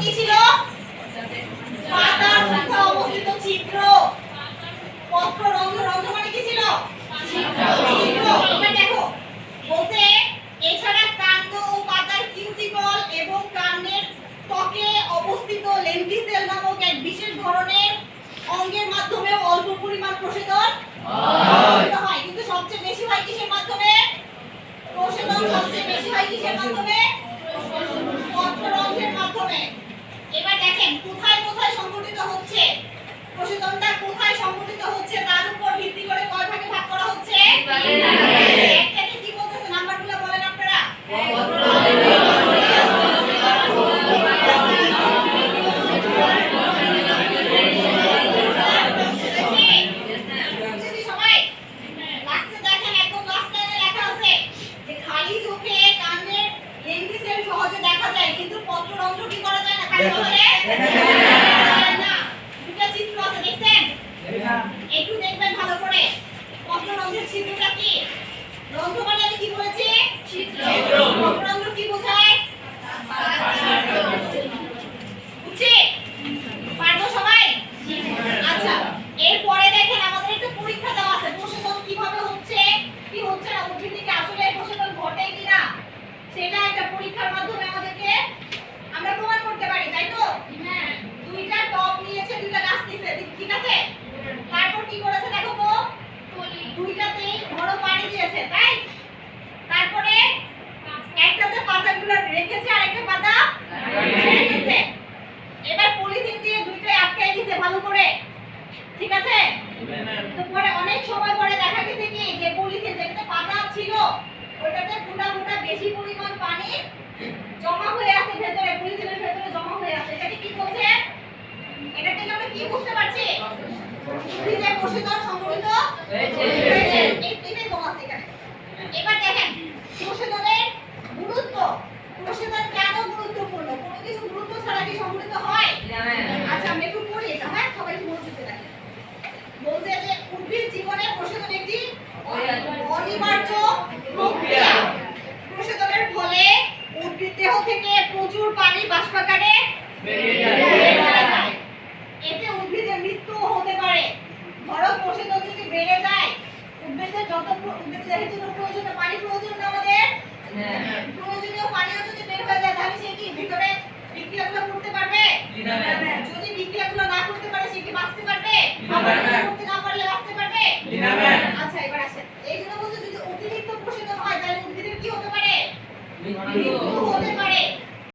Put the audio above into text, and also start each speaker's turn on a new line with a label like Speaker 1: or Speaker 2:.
Speaker 1: কি ছিল? পাতার মধ্যে অবস্থিত ছিদ্র। পত্র রন্ধ রন্ধ মানে কি ছিল? ছিদ্র। দেখো, বলছে, এছাড়া কাণ্ড ও পাতার কিউটিকল এবং কানের ত্বকে অবস্থিত লেন্টিসেল নামক এক বিশেষ ধরনের অঙ্গের মাধ্যমে অল্প পরিমাণ প্রসাদন দেখবেন বেশি পরিমাণ পানি জমা হয়ে আছে ভেতরে পলিথিনের ভেতরে জমা হয়ে আছে। এটা কি বলছে? এটা থেকে আমরা কি বুঝতে পারছি? পৃথিবীতে পোষিত সংগঠিত হয়েছে। জমা আছে এবার দেখেন পোষিতদের গুরুত্ব। পোষিতদের কেন গুরুত্বপূর্ণ? কোনো কিছু গুরুত্ব ছাড়া কি সংগঠিত যদি বাষ্পাকারে এতে উদ্ভিদের মৃত্যু হতে পারে। ভরত প্রসাদ যদি বেড়ে যায় উদ্ভিদের যত উদ্ভিদের জন্য প্রয়োজন পানি প্রয়োজন আমাদের? প্রয়োজনীয় পানিও যদি বের হয়ে যায় তাহলে সে কি ভিতরে বিক্রিয়াগুলো করতে পারবে? যদি বিক্রিয়াগুলো না করতে পারে সে কি বাঁচতে পারবে? করতে না পারলে বাঁচতে পারবে? আচ্ছা এবার আসেন। এই জন্য বলছে যদি অতিরিক্ত প্রসাদন হয় তাহলে উদ্ভিদের কি হতে পারে?
Speaker 2: মৃত্যু।
Speaker 1: হতে পারে।